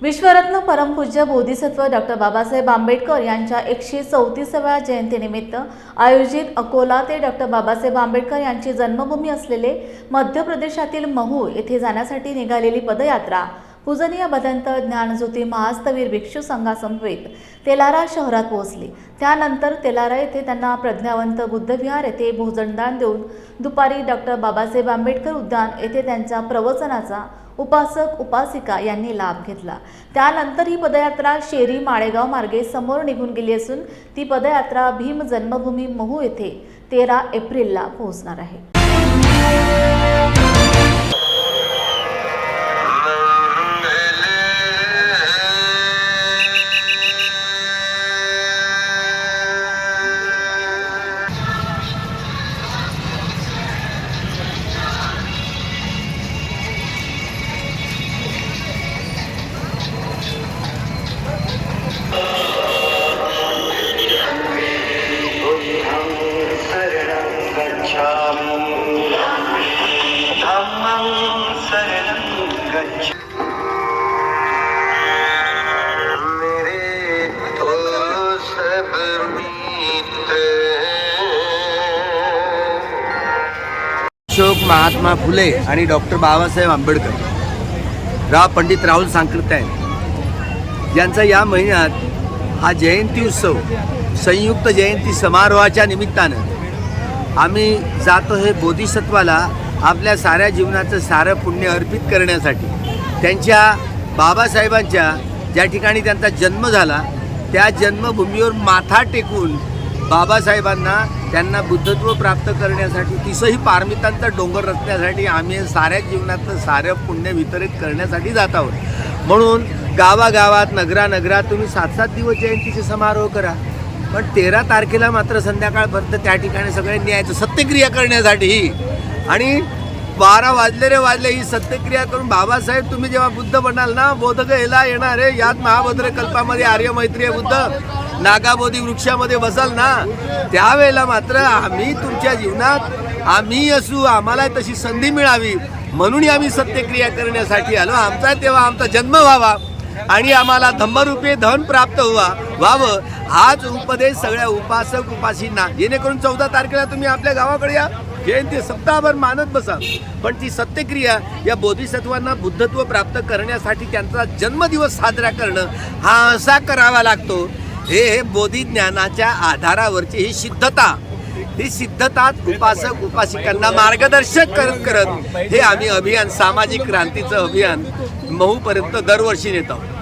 विश्वरत्न परमपूज्य बोधिसत्व डॉक्टर बाबासाहेब आंबेडकर यांच्या एकशे चौतीसाव्या जयंतीनिमित्त आयोजित अकोला ते डॉक्टर बाबासाहेब आंबेडकर यांची जन्मभूमी असलेले मध्य प्रदेशातील महू येथे जाण्यासाठी निघालेली पदयात्रा पूजनीय भदंत ज्ञानज्योती महास्तवीर भिक्षू संघासमवेत. तेलारा शहरात पोहोचली. त्यानंतर तेलारा येथे त्यांना प्रज्ञावंत बुद्धविहार येथे भोजनदान देऊन दुपारी डॉक्टर बाबासाहेब आंबेडकर उद्यान येथे त्यांच्या प्रवचनाचा उपासक उपासिका यांनी लाभ घेतला. त्यानंतर ही पदयात्रा शेरी माळेगाव मार्गे समोर निघून गेली असून ती पदयात्रा भीम जन्मभूमी महू येथे तेरा एप्रिलला पोहोचणार आहे. अशोक महात्मा फुले आणि डॉक्टर बाबासाहेब आंबेडकर राव पंडित राहुल सांकृत्याय यांचा या महिन्यात हा जयंती उत्सव संयुक्त जयंती समारोहाच्या निमित्तानं आम्ही जातो हे बोधिसत्वाला आपल्या साऱ्या जीवनाचं सारं पुण्य अर्पित करण्यासाठी त्यांच्या बाबासाहेबांच्या ज्या ठिकाणी त्यांचा जन्म झाला त्या जन्मभूमीवर माथा टेकून बाबासाहेबांना त्यांना बुद्धत्व प्राप्त करण्यासाठी तिसंही पारमितांचा डोंगर रचण्यासाठी आम्ही साऱ्या जीवनातलं सारं पुण्य वितरित करण्यासाठी जात आहोत. म्हणून गावागावात नगरानगरात तुम्ही सात सात दिवस जयंतीचे समारोह करा. पण तेरा तारखेला मात्र संध्याकाळपर्यंत त्या ठिकाणी सगळ्यांनी यायचं सत्यक्रिया करण्यासाठी आणि बारा वाजले रे वाजले ही सत्यक्रिया करून बाबासाहेब तुम्ही जेव्हा बुद्ध बनाल ना बोधग याला येणार आहे यात महाभद्र कल्पामध्ये आर्य मैत्रीय बुद्ध. नागाबोधी वृक्षामध्ये बसाल ना त्यावेळेला मात्र आम्ही तुमच्या जीवनात आम्ही असू आम्हाला तशी संधी मिळावी म्हणून आम्ही सत्यक्रिया करण्यासाठी आलो. आमचा तेव्हा आमचा जन्म व्हावा आणि आम्हाला धम्मरूपे धन प्राप्त व्हा व्हावं. हाच उपदेश सगळ्या उपासक उपासींना जेणेकरून चौदा तारखेला तुम्ही आपल्या गावाकडे या. जयंती सप्ताहभर मानत बसा पण ती सत्यक्रिया या बोधिसत्वांना बुद्धत्व प्राप्त करण्यासाठी त्यांचा जन्मदिवस साजरा करणं हा असा करावा लागतो. हे हे बोधिज्ञानाच्या आधारावरची ही सिद्धता. ही सिद्धतात उपासक उपासिकांना मार्गदर्शक करत करत हे आम्ही अभियान सामाजिक क्रांतीचं अभियान महूपर्यंत दरवर्षी नेत. आहोत